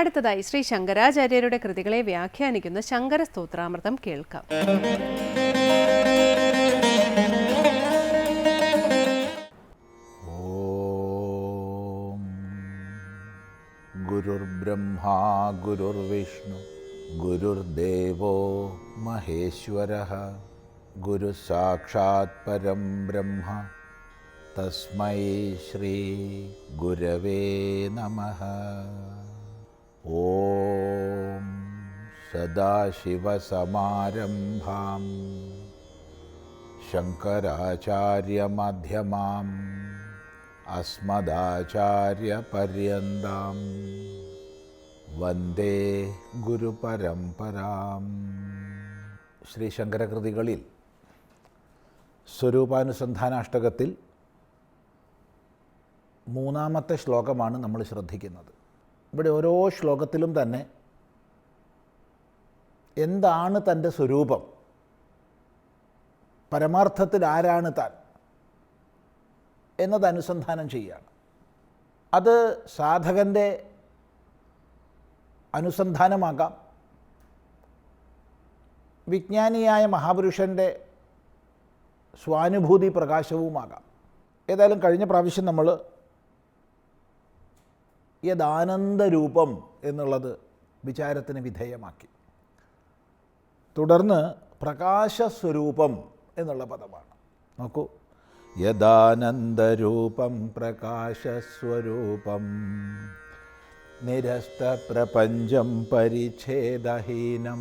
അടുത്തതായി ശ്രീ ശങ്കരാചാര്യരുടെ കൃതികളെ വ്യാഖ്യാനിക്കുന്ന ശങ്കര സ്തോത്രാമൃതം കേൾക്കാം. ഗുരുർബ്രഹ്മാ ഗുരുർവിഷ്ണു ഗുരുദേവോ മഹേശ്വര ഗുരു സാക്ഷാത് പരം ബ്രഹ്മ തസ്മൈ ശ്രീ ഗുരവേ നമ. ॐ सदाशिवसमारम्भां शङ्कराचार्यमध्यमाम् अस्मदाचार्यपर्यन्तां വന്ദേ ഗുരുപരമ്പരാം ശ്രീ ശങ്കരകൃതികളിൽ സ്വരൂപാനുസന്ധാനാഷ്ടകത്തിൽ മൂന്നാമത്തെ ശ്ലോകമാണ് നമ്മൾ ശ്രദ്ധിക്കുന്നത് ഇവിടെ ഓരോ ശ്ലോകത്തിലും തന്നെ എന്താണ് തന്റെ സ്വരൂപം? പരമാർത്ഥത്തിൽ ആരാണ് താൻ? എന്നത് അനുസന്ധാനം ചെയ്യുകയാണ്. അത് സാധകന്റെ അനുസന്ധാനമാകാം. വിജ്ഞാനിയായ മഹാപുരുഷന്റെ സ്വാനുഭൂതി പ്രകാശവുമാകാം. ഏതായാലും കഴിഞ്ഞ പ്രാവശ്യം നമ്മൾ യദാനന്ദരൂപം എന്നുള്ളത് വിചാരത്തിന് വിധേയമാക്കി. തുടർന്ന് പ്രകാശസ്വരൂപം എന്നുള്ള പദമാണ്. നോക്കൂ. യദാനന്ദരൂപം പ്രകാശസ്വരൂപം. നിരസ്തപ്രപഞ്ചം പരിച്ഛേദഹീനം.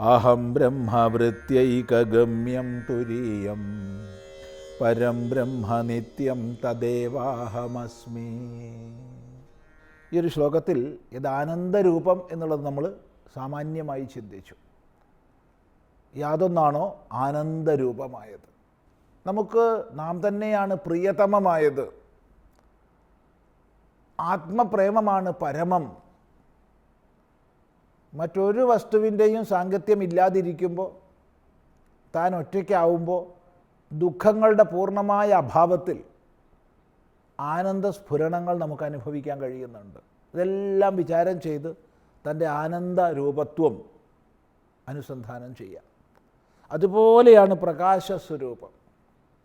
അഹം ബ്രഹ്മവൃത്യൈകഗമ്യം തുരീയം. പരം ബ്രഹ്മ നിത്യം തദേവാഹമസ്മി. ഈ ഒരു ശ്ലോകത്തിൽ ഇത് ആനന്ദരൂപം എന്നുള്ളത് നമ്മൾ സാമാന്യമായി ചിന്തിച്ചു. യാതൊന്നാണോ ആനന്ദരൂപമായത്? നമുക്ക് നാം തന്നെയാണ് പ്രിയതമമായത്. ആത്മപ്രേമമാണ് പരമം. മറ്റൊരു വസ്തുവിന്റെയും സാങ്കത്യം ഇല്ലാതിരിക്കുമ്പോൾ താൻ ഒറ്റയ്ക്കാവുമ്പോൾ ദുഃഖങ്ങളുടെ പൂർണമായ അഭാവത്തിൽ ആനന്ദ സ്ഫുരണങ്ങൾ നമുക്ക് അനുഭവിക്കാൻ കഴിയുന്നുണ്ട്. ഇതെല്ലാം വിചാരം ചെയ്ത് തന്റെ ആനന്ദ രൂപത്വം അനുസന്ധാനം ചെയ്യാം അതുപോലെയാണ് പ്രകാശ സ്വരൂപം.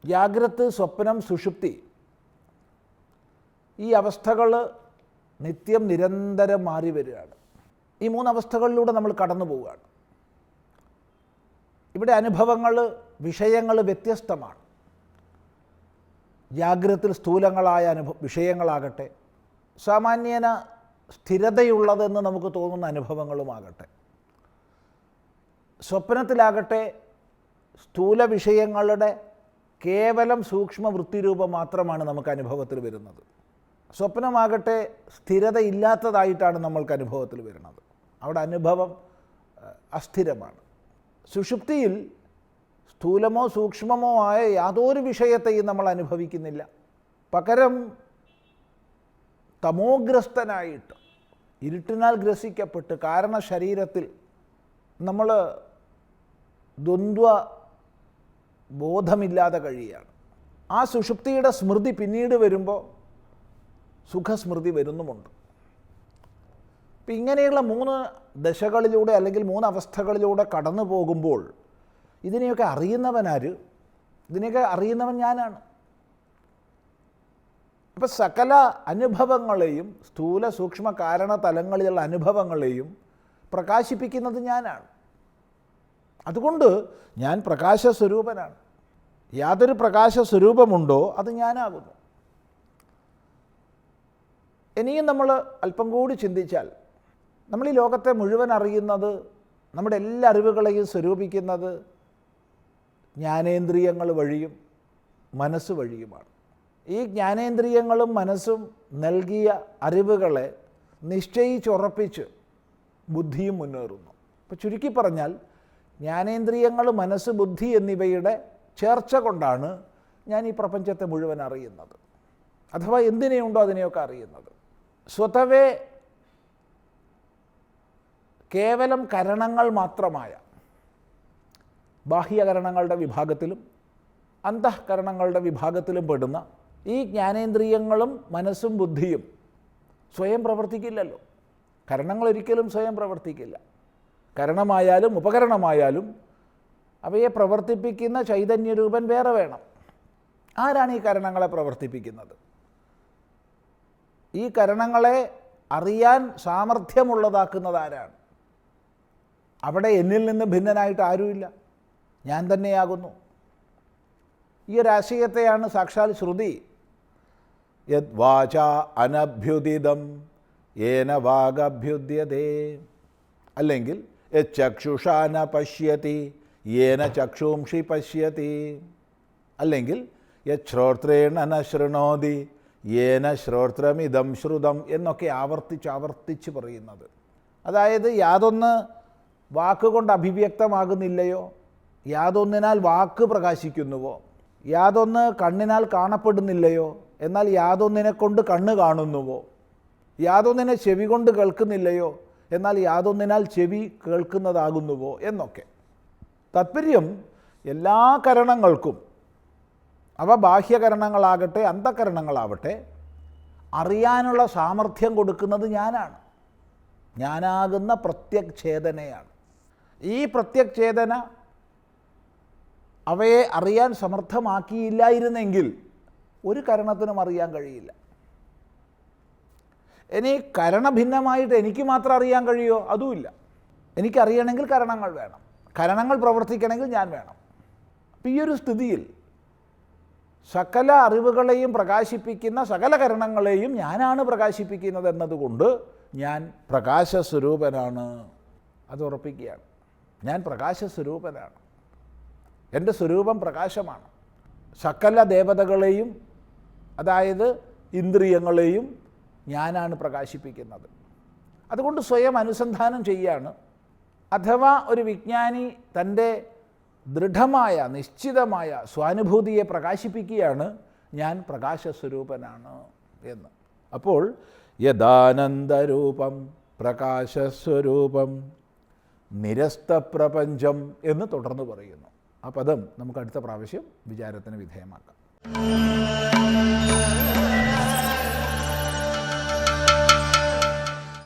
ജാഗ്രത് സ്വപ്നം സുഷുപ്തി ഈ അവസ്ഥകൾ നിത്യം നിരന്തരം മാറി വരികയാണ്. ഈ മൂന്നവസ്ഥകളിലൂടെ നമ്മൾ കടന്നു പോവുകയാണ്. ഇവിടെ അനുഭവങ്ങൾ വിഷയങ്ങൾ വ്യത്യസ്തമാണ്. ജാഗ്രത്തിൽ സ്ഥൂലങ്ങളായ അനുഭവ വിഷയങ്ങളാകട്ടെ സാമാന്യേന സ്ഥിരതയുള്ളതെന്ന് നമുക്ക് തോന്നുന്ന അനുഭവങ്ങളുമാകട്ടെ. സ്വപ്നത്തിലാകട്ടെ സ്ഥൂല വിഷയങ്ങളുടെ കേവലം സൂക്ഷ്മ വൃത്തിരൂപം മാത്രമാണ് നമുക്ക് അനുഭവത്തിൽ വരുന്നത്. സ്വപ്നമാകട്ടെ സ്ഥിരതയില്ലാത്തതായിട്ടാണ് നമ്മൾക്ക് അനുഭവത്തിൽ വരുന്നത്. അവിടെ അനുഭവം അസ്ഥിരമാണ്. സുഷുപ്തിയിൽ സ്ഥൂലമോ സൂക്ഷ്മമോ ആയ യാതൊരു വിഷയത്തെയും നമ്മൾ അനുഭവിക്കുന്നില്ല. പകരം തമോഗ്രസ്തനായിട്ട് ഇരുട്ടിനാൽ ഗ്രസിക്കപ്പെട്ട് കാരണ ശരീരത്തിൽ നമ്മൾ ദ്വന്ദ്വ ബോധമില്ലാതെ കഴിയുകയാണ്. ആ സുഷുപ്തിയുടെ സ്മൃതി പിന്നീട് വരുമ്പോൾ സുഖസ്മൃതി വരുന്നുമുണ്ട്. അപ്പം ഇങ്ങനെയുള്ള മൂന്ന് ദശകളിലൂടെ അല്ലെങ്കിൽ മൂന്ന് അവസ്ഥകളിലൂടെ കടന്നു പോകുമ്പോൾ ഇതിനെയൊക്കെ അറിയുന്നവനാര് ഇതിനെയൊക്കെ അറിയുന്നവൻ ഞാനാണ്. അപ്പം സകല അനുഭവങ്ങളെയും സ്ഥൂല സൂക്ഷ്മ കാരണ തലങ്ങളിലുള്ള അനുഭവങ്ങളെയും പ്രകാശിപ്പിക്കുന്നത് ഞാനാണ്. അതുകൊണ്ട് ഞാൻ പ്രകാശസ്വരൂപനാണ്. യാതൊരു പ്രകാശസ്വരൂപമുണ്ടോ അത് ഞാനാകുന്നു. ഇനിയും നമ്മൾ അല്പം കൂടി ചിന്തിച്ചാൽ നമ്മൾ ഈ ലോകത്തെ മുഴുവൻ അറിയുന്നത് നമ്മുടെ എല്ലാ അറിവുകളെയും സ്വരൂപിക്കുന്നത് ജ്ഞാനേന്ദ്രിയങ്ങൾ വഴിയും മനസ്സ് വഴിയുമാണ്. ഈ ജ്ഞാനേന്ദ്രിയങ്ങളും മനസ്സും നൽകിയ അറിവുകളെ നിശ്ചയിച്ചുറപ്പിച്ച് ബുദ്ധിയും മുന്നേറുന്നു. അപ്പോൾ ചുരുക്കി പറഞ്ഞാൽ ജ്ഞാനേന്ദ്രിയങ്ങൾ മനസ്സ് ബുദ്ധി എന്നിവയുടെ ചേർച്ച കൊണ്ടാണ് ഞാൻ ഈ പ്രപഞ്ചത്തെ മുഴുവൻ അറിയുന്നത്. അഥവാ എന്തിനെയുണ്ടോ അതിനെയൊക്കെ അറിയുന്നത്. സ്വതവേ കേവലം കരണങ്ങൾ മാത്രമായ ബാഹ്യകരണങ്ങളുടെ വിഭാഗത്തിലും അന്തഃകരണങ്ങളുടെ വിഭാഗത്തിലും പെടുന്ന ഈ ജ്ഞാനേന്ദ്രിയങ്ങളും മനസ്സും ബുദ്ധിയും സ്വയം പ്രവർത്തിക്കില്ലല്ലോ. കരണങ്ങൾ ഒരിക്കലും സ്വയം പ്രവർത്തിക്കില്ല. കരണമായാലും ഉപകരണമായാലും അവയെ പ്രവർത്തിപ്പിക്കുന്ന ചൈതന്യരൂപൻ വേറെ വേണം. ആരാണ് ഈ കരണങ്ങളെ പ്രവർത്തിപ്പിക്കുന്നത്? ഈ കരണങ്ങളെ അറിയാൻ സാമർഥ്യമുള്ളതാക്കുന്നത് ആരാണ്? അവിടെ എന്നിൽ നിന്ന് ഭിന്നനായിട്ട് ആരുമില്ല. ഞാൻ തന്നെയാകുന്നു. ഈ ഒരു ആശയത്തെയാണ് സാക്ഷാൽ ശ്രുതി. യദ്വാച അനഭ്യുദിതം ഏന വാഗഭ്യുദ്യതേ. അല്ലെങ്കിൽ യച്ചക്ഷുഷാന പശ്യതി ഏന ചക്ഷുംഷി പശ്യതി. അല്ലെങ്കിൽ യശ്രോത്രേണ ന ശൃണോതി ഏന ശ്രോത്രമിതം ശ്രുതം എന്നൊക്കെ ആവർത്തിച്ച് ആവർത്തിച്ച് പറയുന്നത്. അതായത് യാതൊന്ന് വാക്കുകൊണ്ട് അഭിവ്യക്തമാകുന്നില്ലയോ? യാതൊന്നിനാൽ വാക്ക് പ്രകാശിക്കുന്നുവോ? യാതൊന്ന് കണ്ണിനാൽ കാണപ്പെടുന്നില്ലയോ? എന്നാൽ യാതൊന്നിനെ കൊണ്ട് കണ്ണ് കാണുന്നുവോ? യാതൊന്നിനെ ചെവി കൊണ്ട് കേൾക്കുന്നില്ലയോ? എന്നാൽ യാതൊന്നിനാൽ ചെവി കേൾക്കുന്നതാകുന്നുവോ? എന്നൊക്കെ. താത്പര്യം എല്ലാ കരണങ്ങൾക്കും. അവ ബാഹ്യകരണങ്ങളാകട്ടെ അന്ധകരണങ്ങളാവട്ടെ അറിയാനുള്ള സാമർഥ്യം കൊടുക്കുന്നത് ഞാനാണ്. ഞാനാകുന്ന പ്രത്യക്ഷേതനയാണ് ഈ പ്രത്യക്ഷേതന അവയെ അറിയാൻ സമർത്ഥമാക്കിയില്ലായിരുന്നെങ്കിൽ ഒരു കരണത്തിനും അറിയാൻ കഴിയില്ല. ഇനി കരണഭിന്നമായിട്ട് എനിക്ക് മാത്രം അറിയാൻ കഴിയുമോ അതുമില്ല. എനിക്കറിയണമെങ്കിൽ കരണങ്ങൾ വേണം. കരണങ്ങൾ പ്രവർത്തിക്കണമെങ്കിൽ ഞാൻ വേണം. അപ്പം ഈ ഒരു സ്ഥിതിയിൽ സകല അറിവുകളെയും പ്രകാശിപ്പിക്കുന്ന സകല കരണങ്ങളെയും ഞാനാണ് പ്രകാശിപ്പിക്കുന്നത് എന്നതുകൊണ്ട് ഞാൻ പ്രകാശസ്വരൂപനാണ്. അത് ഉറപ്പിക്കുകയാണ്. ഞാൻ പ്രകാശസ്വരൂപനാണ്. എന്റെ സ്വരൂപം പ്രകാശമാണ്. സകല ദേവതകളെയും അതായത് ഇന്ദ്രിയങ്ങളെയും ഞാനാണ് പ്രകാശിപ്പിക്കുന്നത്. അതുകൊണ്ട് സ്വയം അനുസന്ധാനം ചെയ്യാണ്. അഥവാ ഒരു വിജ്ഞാനി തന്റെ ദൃഢമായ നിശ്ചിതമായ സ്വാനുഭൂതിയെ പ്രകാശിപ്പിക്കുകയാണ് ഞാൻ പ്രകാശസ്വരൂപനാണ് എന്ന്. അപ്പോൾ യഥാനന്ദരൂപം പ്രകാശസ്വരൂപം നിരസ്തപ്രപഞ്ചം എന്ന് തുടർന്ന് പറയുന്നു. ആ പദം നമുക്ക് അടുത്ത പ്രാവശ്യം വിചാരത്തിന് വിധേയമാക്കാം.